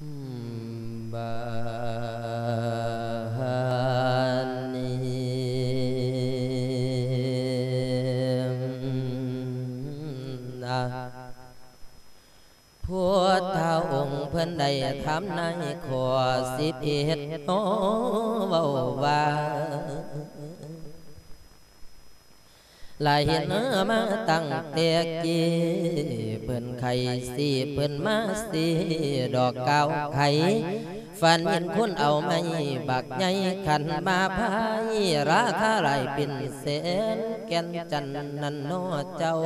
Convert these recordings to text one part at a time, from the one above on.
บานนะพุทธองค์เพิ่นได้ทำในขอสิบเอ็ดโอเว้าว่า ลายเห็นเนื้อมาตั้งแต่กี้เพิ่นไข่สีเพิ่นมาสีดอกเกาไข่ฝันเห็นคนเอาไม้บักใหญ่ขันมาพายราคาหลายเป็นแสนแกนจันนันโนเจ้า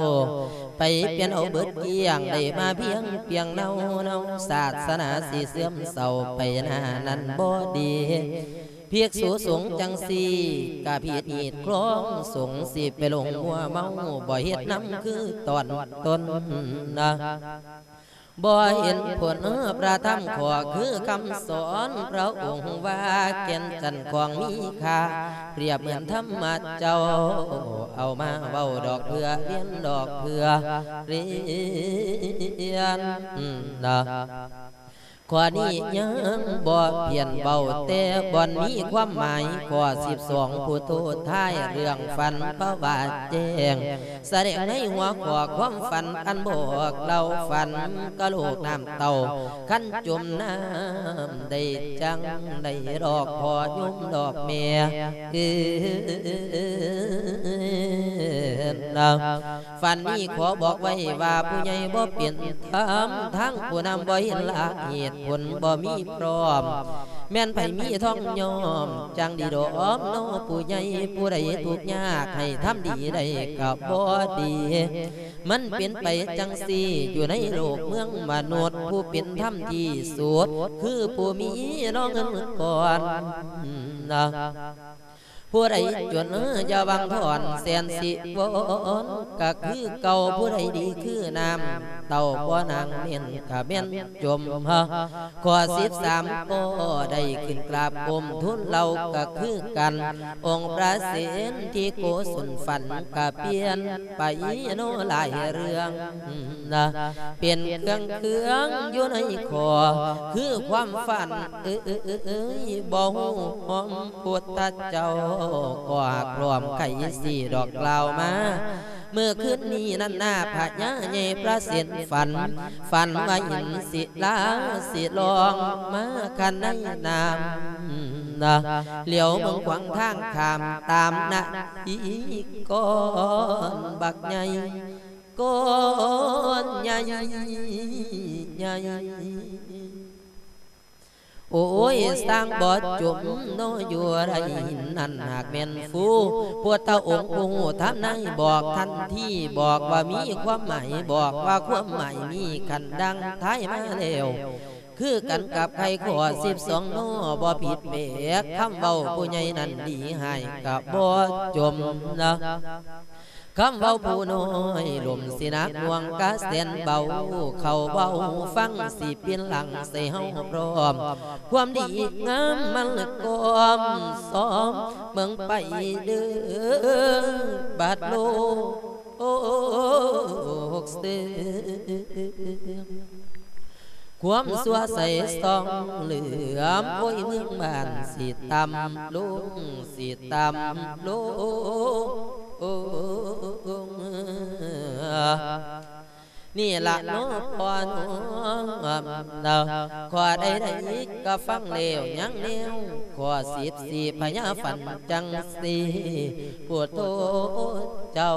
ไปเปลี่ยนเอาเบิดเกี่ยงได้มาเพียงเพียงเนาเนาศาสนาสีเสื่อมเศร้าไปหนานั้นบ่ดี พียกสูสงจังสีกาพีดหีดคล้องสงสิไปลงมัวเมาบ่เฮ็ดน้ำคือตอนต้นนะบ่เห็นผลพระธรรมขอคือคำสอนพระองค์ว่าแก่นจันของมีค่าเปรียบเหมือนธรรมะเจ้า เอามาเว้าดอกเพื่อเรียนดอกเพื่อเรียนนะ ข้อนี้ยังบ่เพียนเบาแต่บ่อนมีความหมายข้อสิบสองผู้โทษท้ายเรื่องฟันพระบาทแจ้งแสดงในหัวข้อความฝันอันบอกเราฝันกะโลกน้ำเต่าขั้นจมน้ำได้จังได้ดอกพอยุ่มดอกเมียนะ ฝันนี้ขอบอกไว้ว่าผู้ใหญ่บ่เปลี่ยนทำทั้งผู้นำบ่เห็นลักเหตุผลบ่มีพร้อม แม่นไผมีท่องยอม จังดีดอมโนผู้ใหญ่ผู้ใดทุกยากให้ทำดีได้กับบ่ดี มันเป็นไปจังสี่อยู่ในโลกเมืองมนุษย์ผู้เป็นธรรมที่สุดคือผู้มีน้องเงินก่อนนะ ผู้ใดจนอย่าบังถอนแสนสิวนก็คือเก่าผู้ใดดีคือน้ำเต่าบ่นางเมียนกะเมียนจมฮะข้อสิบสามก็ได้ขึ้นกราบกรมทุนเราก็คือกัน องค์พระเศีนที่โกศลฝันกะเปลี่ยนไปโนหลายเรื่องนะเปลี่ยนเครื่องเครื่องอยู่ในคอคือความฝันเอ้ยเอ้ยเอ้ยบ่ฮู้หอมปวดตาเจ้าก็หักรวมไข่สี่ดอกกล่าวมาเมื่อคืนนี้นั่นหน้าพญาใหญ่พระเสียนฝัน ฝันว่าหินสิลาสิลองมาคันในน้ำนะเหลียวเมืองขวางทางขามตามนะอีก้อนบักใหญ่ก้อนใหญ่ใหญ่ โอ้ยสร้างบ่จุมโนอยู่ไรนั่นหากแม่นฟูพวกเต้าองค์ผู้ทำนายบอกทันที่บอกว่ามีความหมายบอกว่าความหมายมีขันดังท้ายมาแล้วคือกันกับใครขอสิบสองโนบ่ผิดเบกคำเบาผู้ใหญ่นั้นดีให้กับบ่จมนะ คำเบาผู้น้อยลมสินักดวงกะเส้นเบา เขาเบาฟังสิเปลี่ยนหลังใส่เฮาพร้อม ความดีงามมันกอมซ้อมเมืองไปเด้อบาดโลโกเสความสัวใสสองเหลือมโอ้ยเมืองบ้านสีตำลุงสีตำลุง นี่ละน้อพอน้อขอได้ได้ก็ฟังเลวยังเนียวขอสิบสี่พญาฝันจังสีปวดโทเจ้า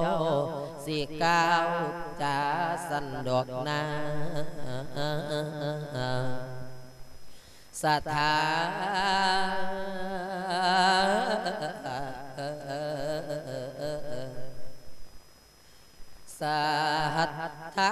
สี่ก้าวจะสันดอกนาสถา สหัทธา